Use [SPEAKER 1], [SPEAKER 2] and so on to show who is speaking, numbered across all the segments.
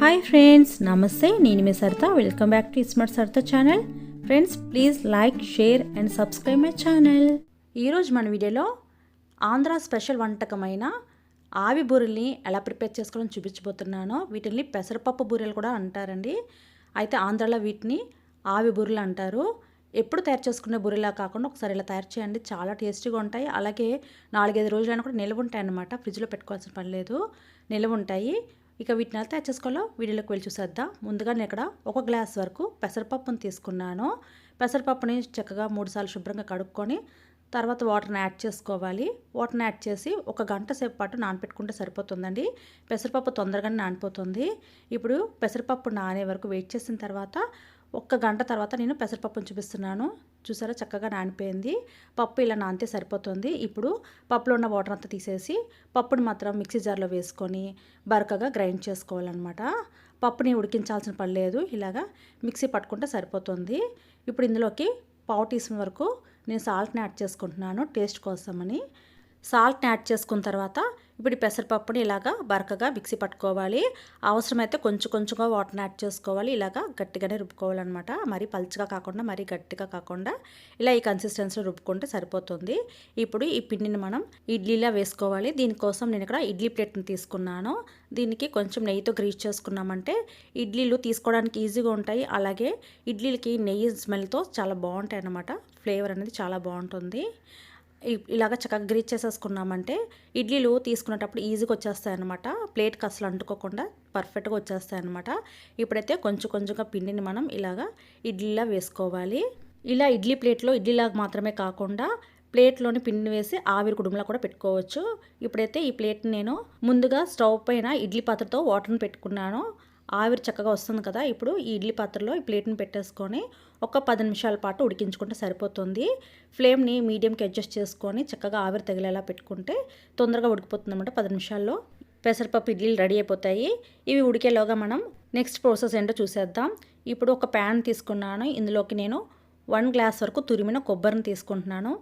[SPEAKER 1] Hi friends నమస్తే నేను మీ Saritha. Welcome back to smart Saritha channel friends please like share and subscribe my channel ఈరోజు మన వీడియోలో Andhra special వంటకమైన ఆవి బూరెల్ని ఎలా ప్రిపేర్ చేసుకోవాలని చూపించబోతున్నాను వీటిని పెసరపప్పు బూరెలు కూడా అంటారండి. అయితే ఆంధ్రాలో వీటిని ఆవి బూరెలు అంటారు. ఎప్పుడు తయారు చేసుకునే బురిలా కాకుండా ఒకసారి ఇలా తయారు చేయండి. చాలా టేస్టీగా ఉంటాయి. అలాగే నాలుగైదు రోజులైనా కూడా నిల్వ ఉంటాయి అన్నమాట ఫ్రిడ్జ్లో పెట్టుకోవాల్సిన పని లేదు. నిల్వ ఉంటాయి. ఇక వీటిని ఎలా తయారు చేసుకోవాలో వీడియోలోకి వెళ్ళి చూసేద్దాం. ముందుగా నేను ఇక్కడ ఒక గ్లాస్ వరకు పెసరపప్పును తీసుకున్నాను. పెసరపప్పుని చక్కగా మూడుసార్లు శుభ్రంగా కడుక్కొని తర్వాత వాటర్ని యాడ్ చేసుకోవాలి. వాటర్ని యాడ్ చేసి ఒక గంట సేపు పాటు నానపెట్టుకుంటే సరిపోతుందండి. పెసరపప్పు తొందరగానే నానిపోతుంది. ఇప్పుడు పెసరపప్పు నానే వరకు వెయిట్ చేసిన తర్వాత ఒక్క గంట తర్వాత నేను పెసరపప్పును చూపిస్తున్నాను. చూసారా? చక్కగా నానిపోయింది. పప్పు ఇలా నానితే సరిపోతుంది. ఇప్పుడు పప్పులో ఉన్న వాటర్ అంతా తీసేసి పప్పుని మాత్రం మిక్సీ జార్లో వేసుకొని బరకగా గ్రైండ్ చేసుకోవాలన్నమాట. పప్పుని ఉడికించాల్సిన పని లేదు. ఇలాగా మిక్సీ పట్టుకుంటే సరిపోతుంది. ఇప్పుడు ఇందులోకి పావు టీ స్పూన్ వరకు నేను సాల్ట్ని యాడ్ చేసుకుంటున్నాను. టేస్ట్ కోసమని. సాల్ట్ని యాడ్ చేసుకున్న తర్వాత ఇప్పుడు ఈ పెసరపప్పుని ఇలాగా బరకగా మిక్సీ పట్టుకోవాలి. అవసరమైతే కొంచెం కొంచెంగా వాటర్ని యాడ్ చేసుకోవాలి. ఇలాగా గట్టిగానే రుబ్బుకోవాలన్నమాట. మరి పలుచగా కాకుండా మరీ గట్టిగా కాకుండా ఇలా ఈ కన్సిస్టెన్సీలో రుబ్బుకుంటే సరిపోతుంది. ఇప్పుడు ఈ పిండిని మనం ఇడ్లీలా వేసుకోవాలి. దీనికోసం నేను ఇక్కడ ఇడ్లీ ప్లేట్ని తీసుకున్నాను. దీనికి కొంచెం నెయ్యితో గ్రీస్ చేసుకున్నామంటే ఇడ్లీలు తీసుకోవడానికి ఈజీగా ఉంటాయి. అలాగే ఇడ్లీలకి నెయ్యి స్మెల్తో చాలా బాగుంటాయి అన్నమాట ఫ్లేవర్ అనేది చాలా బాగుంటుంది. ఇలాగ చక్కగా గ్రీచ్ చేసేసుకున్నామంటే ఇడ్లీలు తీసుకునేటప్పుడు ఈజీగా వచ్చేస్తాయి అనమాట ప్లేట్కి అసలు అంటుకోకుండా పర్ఫెక్ట్గా వచ్చేస్తాయి అనమాట ఇప్పుడైతే కొంచెం కొంచెంగా పిండిని మనం ఇలాగా ఇడ్లీలా వేసుకోవాలి. ఇలా ఇడ్లీ ప్లేట్లో ఇడ్లీలాగా మాత్రమే కాకుండా ప్లేట్లోని పిండిని వేసి ఆవిరి కుడుములా కూడా పెట్టుకోవచ్చు. ఇప్పుడైతే ఈ ప్లేట్ని నేను ముందుగా స్టవ్ పైన ఇడ్లీ పాత్రతో వాటర్ని పెట్టుకున్నాను. ఆవిరి చక్కగా వస్తుంది కదా. ఇప్పుడు ఈ ఇడ్లీ పాత్రలో ఈ ప్లేట్ని పెట్టేసుకొని ఒక పది నిమిషాల పాటు ఉడికించుకుంటే సరిపోతుంది. ఫ్లేమ్ని మీడియంకి అడ్జస్ట్ చేసుకొని చక్కగా ఆవిరి తగిలేలా పెట్టుకుంటే తొందరగా ఉడికిపోతుంది అనమాట పది నిమిషాల్లో. పెసరపప్పు ఇడ్లీలు రెడీ అయిపోతాయి. ఇవి ఉడికేలోగా మనం నెక్స్ట్ ప్రాసెస్ ఏంటో చూసేద్దాం. ఇప్పుడు ఒక ప్యాన్ తీసుకున్నాను. ఇందులోకి నేను వన్ గ్లాస్ వరకు తురిమిన కొబ్బరిని తీసుకుంటున్నాను.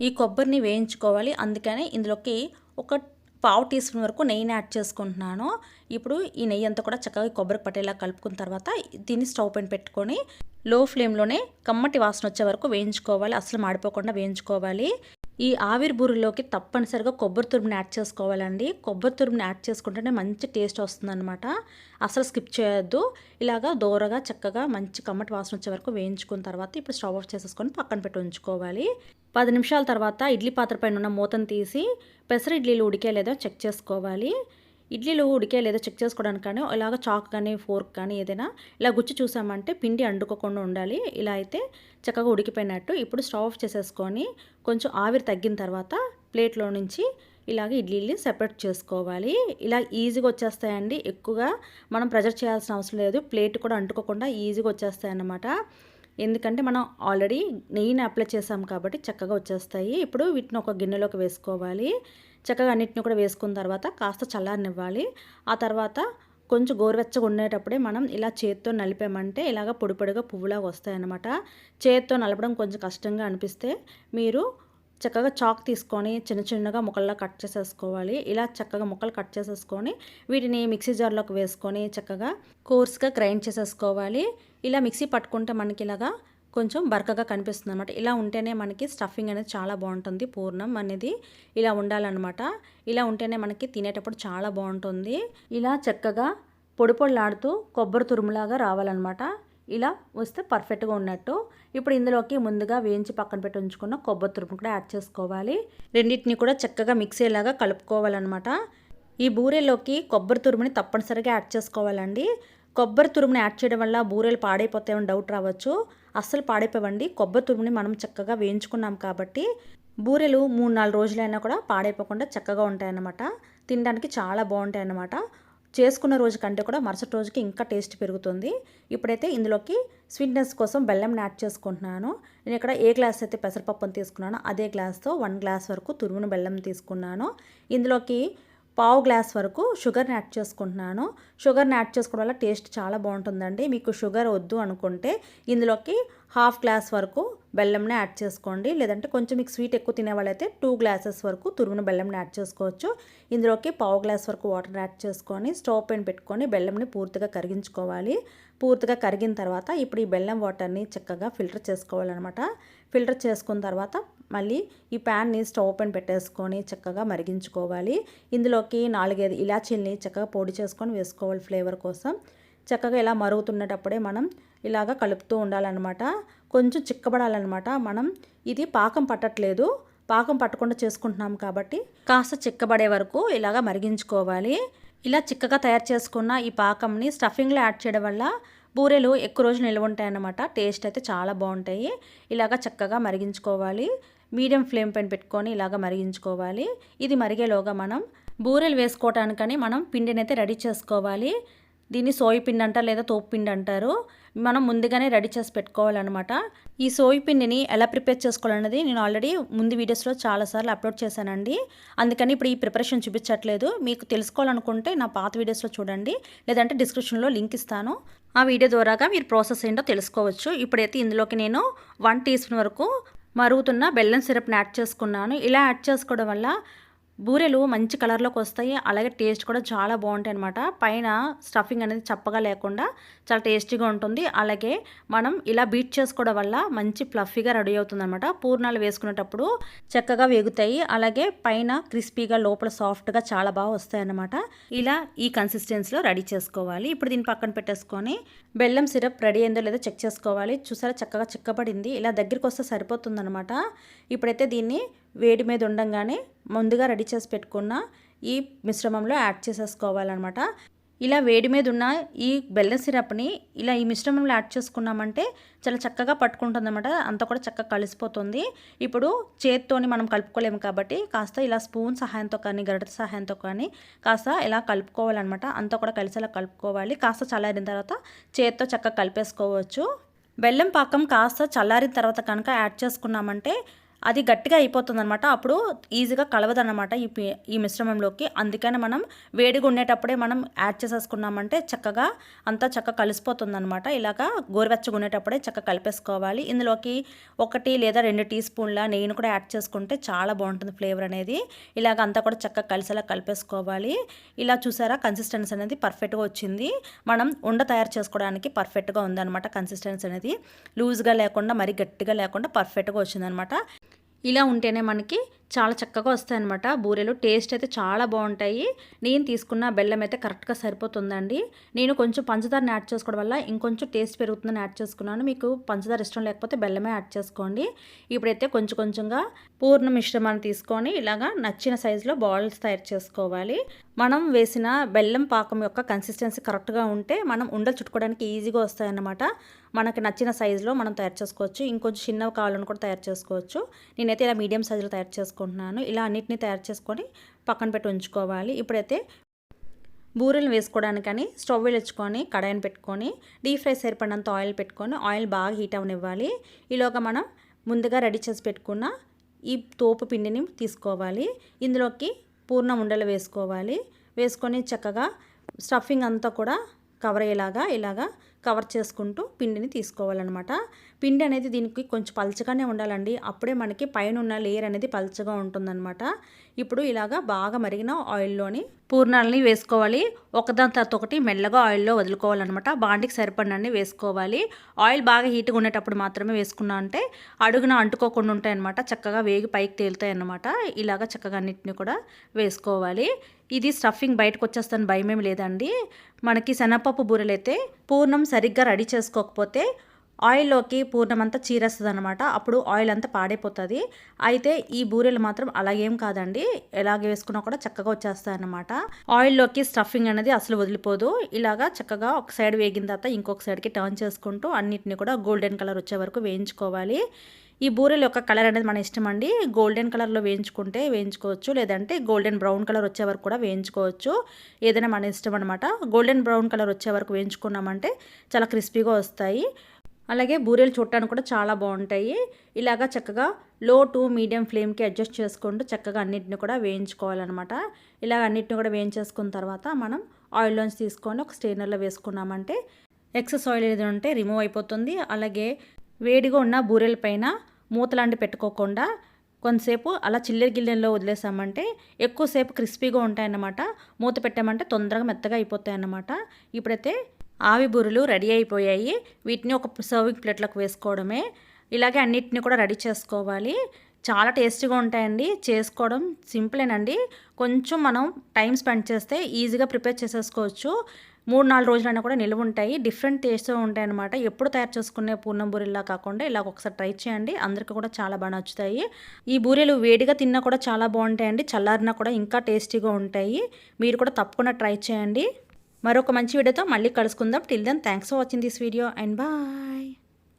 [SPEAKER 1] ఈ కొబ్బరిని వేయించుకోవాలి. అందుకనే ఇందులోకి ఒక పావు టీ స్పూన్ వరకు నెయ్యిని యాడ్ చేసుకుంటున్నాను. ఇప్పుడు ఈ నెయ్యి అంతా కూడా చక్కగా కొబ్బరి పట్టేలా కలుపుకున్న తర్వాత దీన్ని స్టవ్ పైన పెట్టుకొని లో ఫ్లేమ్లోనే కమ్మటి వాసన వచ్చే వరకు వేయించుకోవాలి. అసలు మాడిపోకుండా వేయించుకోవాలి. ఈ ఆవిరి బూరిలోకి తప్పనిసరిగా కొబ్బరి తురుముని యాడ్ చేసుకోవాలండి. కొబ్బరి తురుముని యాడ్ చేసుకుంటేనే మంచి టేస్ట్ వస్తుందన్నమాట. అసలు స్కిప్ చేయొద్దు. ఇలాగా దోరగా చక్కగా మంచి కమ్మటి వాసన వచ్చే వరకు వేయించుకున్న తర్వాత ఇప్పుడు స్టవ్ ఆఫ్ చేసేసుకొని పక్కన పెట్టి ఉంచుకోవాలి. పది నిమిషాల తర్వాత ఇడ్లీ పాత్ర పైన ఉన్న మూతను తీసి పెసర ఇడ్లీలు ఉడికే లేదో చెక్ చేసుకోవాలి. ఇడ్లీలు ఉడికే లేదో చెక్ చేసుకోవడానికి కానీ ఇలాగ చాక్ కానీ ఫోర్క్ కానీ ఏదైనా ఇలా గుచ్చి చూసామంటే పిండి అండుకోకుండా ఉండాలి. ఇలా అయితే చక్కగా ఉడికిపోయినట్టు ఇప్పుడు స్టవ్ ఆఫ్ చేసేసుకొని కొంచెం ఆవిరి తగ్గిన తర్వాత ప్లేట్లో నుంచి ఇలాగ ఇడ్లీని సెపరేట్ చేసుకోవాలి. ఇలా ఈజీగా వచ్చేస్తాయండి. ఎక్కువగా మనం ప్రెజర్ చేయాల్సిన అవసరం లేదు. ప్లేట్ కూడా అంటుకోకుండా ఈజీగా వచ్చేస్తాయి అన్నమాట ఎందుకంటే మనం ఆల్రెడీ నెయ్యిని అప్లై చేసాం కాబట్టి చక్కగా వచ్చేస్తాయి. ఇప్పుడు వీటిని ఒక గిన్నెలోకి వేసుకోవాలి. చక్కగా అన్నిటిని కూడా వేసుకున్న తర్వాత కాస్త చల్లారనివ్వాలి. ఆ తర్వాత కొంచెం గోరువెచ్చగా ఉండేటప్పుడే మనం ఇలా చేత్తో నలిపామంటే ఇలాగ పొడి పొడిగా పువ్వులాగా వస్తాయన్నమాట. చేత్తో నలపడం కొంచెం కష్టంగా అనిపిస్తే మీరు చక్కగా చాక్ తీసుకొని చిన్న చిన్నగా ముక్కల్లా కట్ చేసేసుకోవాలి. ఇలా చక్కగా ముక్కలు కట్ చేసేసుకొని వీటిని మిక్సీ జార్లోకి వేసుకొని చక్కగా కోర్స్గా గ్రైండ్ చేసేసుకోవాలి. ఇలా మిక్సీ పట్టుకుంటే మనకి ఇలాగా కొంచెం బరకగా కనిపిస్తుంది అనమాట ఇలా ఉంటేనే మనకి స్టఫింగ్ అనేది చాలా బాగుంటుంది. పూర్ణం అనేది ఇలా ఉండాలన్నమాట. ఇలా ఉంటేనే మనకి తినేటప్పుడు చాలా బాగుంటుంది. ఇలా చక్కగా పొడి పొడిలాడుతూ కొబ్బరి తురుములాగా రావాలన్నమాట. ఇలా వస్తే పర్ఫెక్ట్గా ఉన్నట్టు. ఇప్పుడు ఇందులోకి ముందుగా వేయించి పక్కన పెట్టి ఉంచుకున్న కొబ్బరి తురుము కూడా యాడ్ చేసుకోవాలి. రెండింటిని కూడా చక్కగా మిక్సీలాగా కలుపుకోవాలన్నమాట. ఈ బూరెలోకి కొబ్బరి తురుముని తప్పనిసరిగా యాడ్ చేసుకోవాలండి. కొబ్బరి తురుముని యాడ్ చేయడం వల్ల బూరెలు పాడైపోతాయని డౌట్ రావచ్చు. అస్సలు పాడైపోవండి. కొబ్బరి తురుముని మనం చక్కగా వేయించుకున్నాం కాబట్టి బూరెలు మూడు నాలుగు రోజులైనా కూడా పాడైపోకుండా చక్కగా ఉంటాయన్నమాట. తినడానికి చాలా బాగుంటాయి అన్నమాట చేసుకున్న రోజు కంటే కూడా మరుసటి రోజుకి ఇంకా టేస్ట్ పెరుగుతుంది. ఇప్పుడైతే ఇందులోకి స్వీట్నెస్ కోసం బెల్లం యాడ్ చేసుకుంటున్నాను. నేను ఇక్కడ ఏ గ్లాస్ అయితే పెసరపప్పును తీసుకున్నానో అదే గ్లాస్తో వన్ గ్లాస్ వరకు తురుమును బెల్లం తీసుకున్నాను. ఇందులోకి పావు గ్లాస్ వరకు షుగర్ని యాడ్ చేసుకుంటున్నాను. షుగర్ని యాడ్ చేసుకోవడం వల్ల టేస్ట్ చాలా బాగుంటుందండి. మీకు షుగర్ వద్దు అనుకుంటే ఇందులోకి హాఫ్ గ్లాస్ వరకు బెల్లంని యాడ్ చేసుకోండి. లేదంటే కొంచెం మీకు స్వీట్ ఎక్కువ తినేవాళ్ళైతే టూ గ్లాసెస్ వరకు తురుమున బెల్లంని యాడ్ చేసుకోవచ్చు. ఇందులోకి పావు గ్లాస్ వరకు వాటర్ యాడ్ చేసుకొని స్టవ్ పైన పెట్టుకొని బెల్లంని పూర్తిగా కరిగించుకోవాలి. పూర్తిగా కరిగిన తర్వాత ఇప్పుడు ఈ బెల్లం వాటర్ని చక్కగా ఫిల్టర్ చేసుకోవాలన్నమాట. ఫిల్టర్ చేసుకున్న తర్వాత మళ్ళీ ఈ ప్యాన్ని స్టవ్ పైన పెట్టేసుకొని చక్కగా మరిగించుకోవాలి. ఇందులోకి నాలుగైదు ఇలాచీల్ని చక్కగా పొడి చేసుకొని వేసుకోవాలి ఫ్లేవర్ కోసం. చక్కగా ఇలా మరుగుతున్నటప్పుడే మనం ఇలాగ కలుపుతూ ఉండాలన్నమాట. కొంచెం చిక్కబడాలన్నమాట. మనం ఇది పాకం పట్టట్లేదు. పాకం పట్టకుండా చేసుకుంటున్నాం కాబట్టి కాస్త చిక్కబడే వరకు ఇలాగ మరిగించుకోవాలి. ఇలా చిక్కగా తయారు చేసుకున్న ఈ పాకంని స్టఫింగ్లో యాడ్ చేయడం వల్ల బూరెలు ఎక్కువ రోజులు నిల్వ ఉంటాయి అన్నమాట టేస్ట్ అయితే చాలా బాగుంటాయి. ఇలాగ చక్కగా మరిగించుకోవాలి. మీడియం ఫ్లేమ్ పైన పెట్టుకొని ఇలాగ మరిగించుకోవాలి. ఇది మరిగేలోగా మనం బూరెలు వేసుకోవటానికని మనం పిండిని అయితే రెడీ చేసుకోవాలి. దీన్ని సోయి పిండి అంటారు లేదా తోపు పిండి అంటారు. మనం ముందుగానే రెడీ చేసి పెట్టుకోవాలన్నమాట. ఈ సోయి పిండిని ఎలా ప్రిపేర్ చేసుకోవాలన్నది నేను ఆల్రెడీ ముందు వీడియోస్లో చాలాసార్లు అప్లోడ్ చేశానండి. అందుకని ఇప్పుడు ఈ ప్రిపరేషన్ చూపించట్లేదు. మీకు తెలుసుకోవాలనుకుంటే నా పాత వీడియోస్లో చూడండి. లేదంటే డిస్క్రిప్షన్లో లింక్ ఇస్తాను. ఆ వీడియో ద్వారాగా మీరు ప్రాసెస్ ఏంటో తెలుసుకోవచ్చు. ఇప్పుడైతే ఇందులోకి నేను వన్ టీ స్పూన్ వరకు మరుగుతున్న బెల్లం సిరప్ని యాడ్ చేసుకున్నాను. ఇలా యాడ్ చేసుకోవడం వల్ల బూరెలు మంచి కలర్లోకి వస్తాయి. అలాగే టేస్ట్ కూడా చాలా బాగుంటాయి అనమాట పైన స్టఫింగ్ అనేది చప్పగా లేకుండా చాలా టేస్టీగా ఉంటుంది. అలాగే మనం ఇలా బీట్ చేసుకోవడం వల్ల మంచి ఫ్లఫీగా రెడీ అవుతుంది అనమాట పూర్ణాలు వేసుకునేటప్పుడు చక్కగా వేగుతాయి. అలాగే పైన క్రిస్పీగా లోపల సాఫ్ట్గా చాలా బాగా వస్తాయి అన్నమాట. ఇలా ఈ కన్సిస్టెన్సీలో రెడీ చేసుకోవాలి. ఇప్పుడు దీన్ని పక్కన పెట్టేసుకొని బెల్లం సిరప్ రెడీ అయిందో లేదో చెక్ చేసుకోవాలి. చూసారా? చక్కగా చిక్కబడింది. ఇలా దగ్గరికి వస్తే సరిపోతుందనమాట ఇప్పుడైతే దీన్ని వేడి మీద ఉండంగానే ముందుగా రెడీ చేసి పెట్టుకున్న ఈ మిశ్రమంలో యాడ్ చేసేసుకోవాలన్నమాట. ఇలా వేడి మీద ఉన్న ఈ బెల్లం సిరప్ని ఇలా ఈ మిశ్రమంలో యాడ్ చేసుకున్నామంటే చాలా చక్కగా పట్టుకుంటుంది అనమాట అంతా కూడా చక్కగా కలిసిపోతుంది. ఇప్పుడు చేత్తోని మనం కలుపుకోలేము కాబట్టి కాస్త ఇలా స్పూన్ సహాయంతో కానీ గరిట సహాయంతో కానీ కాస్త ఇలా కలుపుకోవాలన్నమాట. అంతా కూడా కలిసేలా కలుపుకోవాలి. కాస్త చల్లారిన తర్వాత చేత్తో చక్కగా కలిపేసుకోవచ్చు. బెల్లం పాకం కాస్త చల్లారిన తర్వాత కనుక యాడ్ చేసుకున్నామంటే అది గట్టిగా అయిపోతుంది అనమాట అప్పుడు ఈజీగా కలవదన్నమాట ఈ ఈ మిశ్రమంలోకి. అందుకని మనం వేడిగా ఉండేటప్పుడే మనం యాడ్ చేసేసుకున్నామంటే చక్కగా అంతా చక్కగా కలిసిపోతుంది అనమాట ఇలాగా గోరువెచ్చగా ఉండేటప్పుడే చక్కగా కలిపేసుకోవాలి. ఇందులోకి ఒకటి లేదా రెండు టీ స్పూన్ల నెయ్యిని కూడా యాడ్ చేసుకుంటే చాలా బాగుంటుంది ఫ్లేవర్ అనేది. ఇలాగ అంతా కూడా చక్కగా కలిసేలా కలిపేసుకోవాలి. ఇలా చూసారా? కన్సిస్టెన్సీ అనేది పర్ఫెక్ట్గా వచ్చింది. మనం ఉండ తయారు చేసుకోవడానికి పర్ఫెక్ట్గా ఉందన్నమాట కన్సిస్టెన్సీ అనేది. లూజ్గా లేకుండా మరి గట్టిగా లేకుండా పర్ఫెక్ట్గా వచ్చిందనమాట ఇలా ఉంటేనే మనకి చాలా చక్కగా వస్తాయి అనమాట బూరెలు టేస్ట్ అయితే చాలా బాగుంటాయి. నేను తీసుకున్న బెల్లం అయితే కరెక్ట్గా సరిపోతుందండి. నేను కొంచెం పంచదారని యాడ్ చేసుకోవడం వల్ల ఇంకొంచెం టేస్ట్ పెరుగుతుందని యాడ్ చేసుకున్నాను. మీకు పంచదార ఇష్టం లేకపోతే బెల్లమే యాడ్ చేసుకోండి. ఇప్పుడైతే కొంచెం కొంచెంగా పూర్ణ మిశ్రమాన్ని తీసుకొని ఇలాగా నచ్చిన సైజులో బాల్స్ తయారు చేసుకోవాలి. మనం వేసిన బెల్లం పాకం యొక్క కన్సిస్టెన్సీ కరెక్ట్గా ఉంటే మనం ఉండలు చుట్టుకోవడానికి ఈజీగా వస్తాయన్నమాట. మనకి నచ్చిన సైజులో మనం తయారు చేసుకోవచ్చు. ఇంకొంచెం చిన్నవి కావాలని కూడా తయారు చేసుకోవచ్చు. నేనైతే ఇలా మీడియం సైజులో తయారు చేసుకుంటున్నాను. ఇలా అన్నిటిని తయారు చేసుకొని పక్కన పెట్టి ఉంచుకోవాలి. ఇప్పుడైతే బూరెలు వేసుకోవడానికని స్టవ్ వెలుచుకొని కడాయిని పెట్టుకొని డీప్ ఫ్రై సరిపడినంత ఆయిల్ పెట్టుకొని ఆయిల్ బాగా హీట్ అవనివ్వాలి ఈలోగా మనం ముందుగా రెడీ చేసి పెట్టుకున్న ఈ తోపు పిండిని తీసుకోవాలి. ఇందులోకి పూర్ణ ఉండలు వేసుకోవాలి. వేసుకొని చక్కగా స్టఫింగ్ అంతా కూడా కవర్ అయ్యేలాగా ఇలాగా కవర్ చేసుకుంటూ పిండిని తీసుకోవాలన్నమాట. పిండి అనేది దీనికి కొంచెం పలచగానే ఉండాలండి. అప్పుడే మనకి పైన ఉన్న లేయర్ అనేది పలచగా ఉంటుందన్నమాట. ఇప్పుడు ఇలాగా బాగా మరిగిన ఆయిల్లోని పూర్ణాలని వేసుకోవాలి. ఒకదాని తర్వాత ఒకటి మెల్లగా ఆయిల్లో వదులుకోవాలన్నమాట. బాండికి సరిపడినన్ని వేసుకోవాలి. ఆయిల్ బాగా హీట్గా ఉండేటప్పుడు మాత్రమే వేసుకున్నా అంటే అడుగున అంటుకోకుండా ఉంటాయన్నమాట. చక్కగా వేగి పైకి తేలుతాయి అన్నమాట ఇలాగ చక్కగా అన్నిటిని కూడా వేసుకోవాలి. ఇది స్టఫింగ్ బయటకు వచ్చేస్తాను భయమేమి లేదండి. మనకి శనగపప్పు బూరెలైతే పూర్ణం సరిగ్గా రెడీ చేసుకోకపోతే ఆయిల్లోకి పూర్ణమంతా చీరేస్తుంది అనమాట అప్పుడు ఆయిల్ అంతా పాడైపోతుంది. అయితే ఈ బూరెలు మాత్రం అలా ఏం కాదండి. ఎలాగే వేసుకున్నా కూడా చక్కగా వచ్చేస్తాయి అనమాట ఆయిల్లోకి స్టఫింగ్ అనేది అసలు వదిలిపోదు. ఇలాగా చక్కగా ఒక సైడ్ వేగిన తర్వాత ఇంకొక సైడ్కి టర్న్ చేసుకుంటూ అన్నిటిని కూడా గోల్డెన్ కలర్ వచ్చే వరకు వేయించుకోవాలి. ఈ బూరెల యొక్క కలర్ అనేది మన ఇష్టం అండి. గోల్డెన్ కలర్లో వేయించుకుంటే వేయించుకోవచ్చు. లేదంటే గోల్డెన్ బ్రౌన్ కలర్ వచ్చే వరకు కూడా వేయించుకోవచ్చు. ఏదైనా మన ఇష్టం అనమాట గోల్డెన్ బ్రౌన్ కలర్ వచ్చే వరకు వేయించుకున్నామంటే చాలా క్రిస్పీగా వస్తాయి. అలాగే బూరెలు చూడటానికి కూడా చాలా బాగుంటాయి. ఇలాగా చక్కగా లో టు మీడియం ఫ్లేమ్కి అడ్జస్ట్ చేసుకుంటూ చక్కగా అన్నింటిని కూడా వేయించుకోవాలన్నమాట. ఇలాగ అన్నింటిని కూడా వేయించేసుకున్న తర్వాత మనం ఆయిల్లోంచి తీసుకొని ఒక స్టెయినర్లో వేసుకున్నామంటే ఎక్సెస్ ఆయిల్ ఏదైనా ఉంటే రిమూవ్ అయిపోతుంది. అలాగే వేడిగా ఉన్న బూరెల పైన మూతలాంటి పెట్టుకోకుండా కొంతసేపు అలా చిల్లర గిల్లెల్లో వదిలేసామంటే ఎక్కువసేపు క్రిస్పీగా ఉంటాయన్నమాట. మూత పెట్టామంటే తొందరగా మెత్తగా అయిపోతాయి అన్నమాట ఇప్పుడైతే ఆవి బూరెలు రెడీ అయిపోయాయి. వీటిని ఒక సర్వింగ్ ప్లేట్లకు వేసుకోవడమే. ఇలాగే అన్నిటిని కూడా రెడీ చేసుకోవాలి. చాలా టేస్టీగా ఉంటాయండి. చేసుకోవడం సింపులేనండి. కొంచెం మనం టైం స్పెండ్ చేస్తే ఈజీగా ప్రిపేర్ చేసేసుకోవచ్చు. మూడు నాలుగు రోజులైనా కూడా నిల్వ ఉంటాయి. డిఫరెంట్ టేస్ట్ ఉంటాయి అనమాట ఎప్పుడు తయారు చేసుకునే పూర్ణం బూరెల్లా కాకుండా ఇలా ఒకసారి ట్రై చేయండి. అందరికీ కూడా చాలా బాగా నచ్చుతాయి. ఈ బూరెలు వేడిగా తిన్నా కూడా చాలా బాగుంటాయండి. చల్లారినా కూడా ఇంకా టేస్టీగా ఉంటాయి. మీరు కూడా తప్పకుండా ట్రై చేయండి. మరొక మంచి వీడియోతో మళ్ళీ కలుసుకుందాం. Till then thanks for watching this video and bye